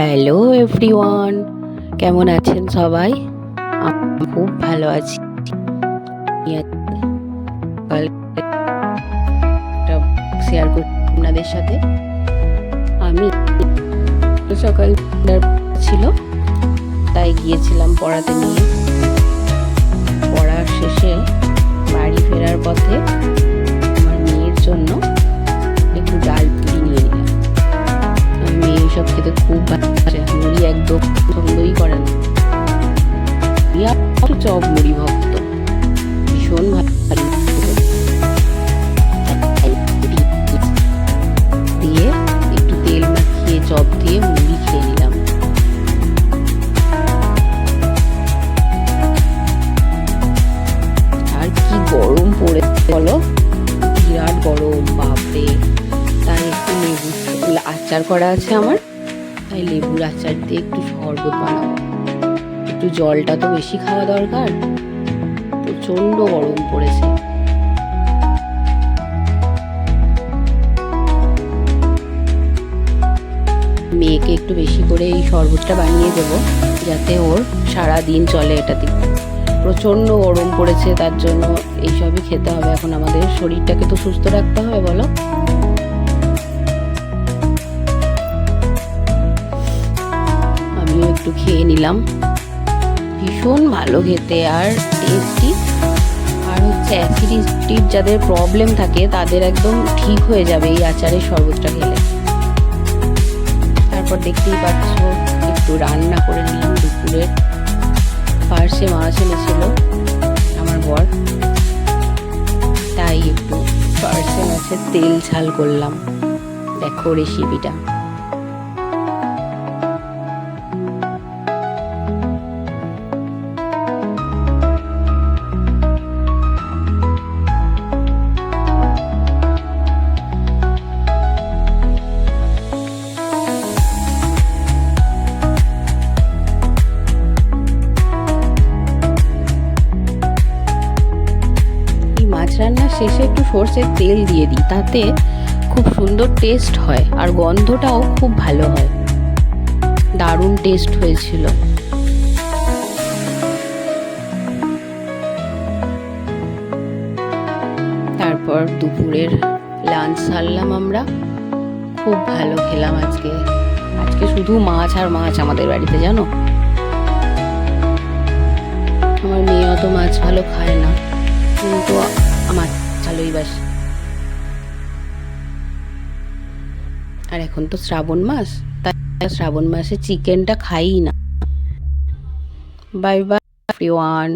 Hello everyone কেমন আছেন সবাই? খুব ভালো আছি। শেয়ার করছি আপনাদের সাথে। আমি সকাল ছিল, তাই গিয়েছিলাম পড়াতে নিয়ে। পড়ার শেষে বাড়ি ফেরার পথে আমার মেয়ের জন্য একটু ডাল পুরি নিয়ে নিলাম। মেয়ে এইসব খেতে খুব ভালোবাসে একটু চপ মুড়ি ভক্ত। ভীষণ ভালো দিয়ে একটু তেল মাখিয়ে, চপ দিয়ে মুড়ি খেয়ে নিলাম। আর কি গরম পড়ে বলো? বিরাট গরম, বাপরে। তাই একটু লেবু আচার করা আছে আমার। তাই লেবুর আচার দিয়ে একটু শরবত বানাবো। একটু জলটা তো বেশি খাওয়া দরকার। প্রচণ্ড গরম পড়েছে। মেয়েকে একটু বেশি করে এই শরবতটা বানিয়ে দেবো, যাতে ওর সারা দিন চলে এটাতে। প্রচণ্ড গরম পড়েছে, তার জন্য এইসবই খেতে হবে। এখন আমাদের শরীরটাকে তো সুস্থ রাখতে হবে, বলো। আমিও একটু খেয়ে নিলাম। ভীষণ ভালো খেতে আর টেস্টি আর হচ্ছে অ্যাসিডিটির যাদের প্রবলেম থাকে, তাদের একদম ঠিক হয়ে যাবে এই আচারের শরবতটা খেলে। তারপর দেখতেই পাচ্ছ, একটু রান্না করে নিলাম দুপুরের ফার্সে মাছ এনেছিল আমার বর। তাই একটু ফার্সে মাছের তেল ঝাল করলাম। দেখো রেসিপিটা রান্নার শেষে একটু সর্ষের তেল দিয়ে দিই, তাতে খুব সুন্দর টেস্ট হয় আর গন্ধটাও খুব ভালো হয়। দারুণ টেস্ট হয়েছিল। তারপর দুপুরের লাঞ্চ সারলাম আমরা। খুব ভালো খেলাম আজকে। আজকে শুধু মাছ আর মাছ আমাদের বাড়িতে, জানো? আমার মেয়ে অত মাছ ভালো খায় না। বাসে আর এখন তো শ্রাবণ মাস, তাই শ্রাবণ মাসে চিকেনটা খাই না। Bye bye one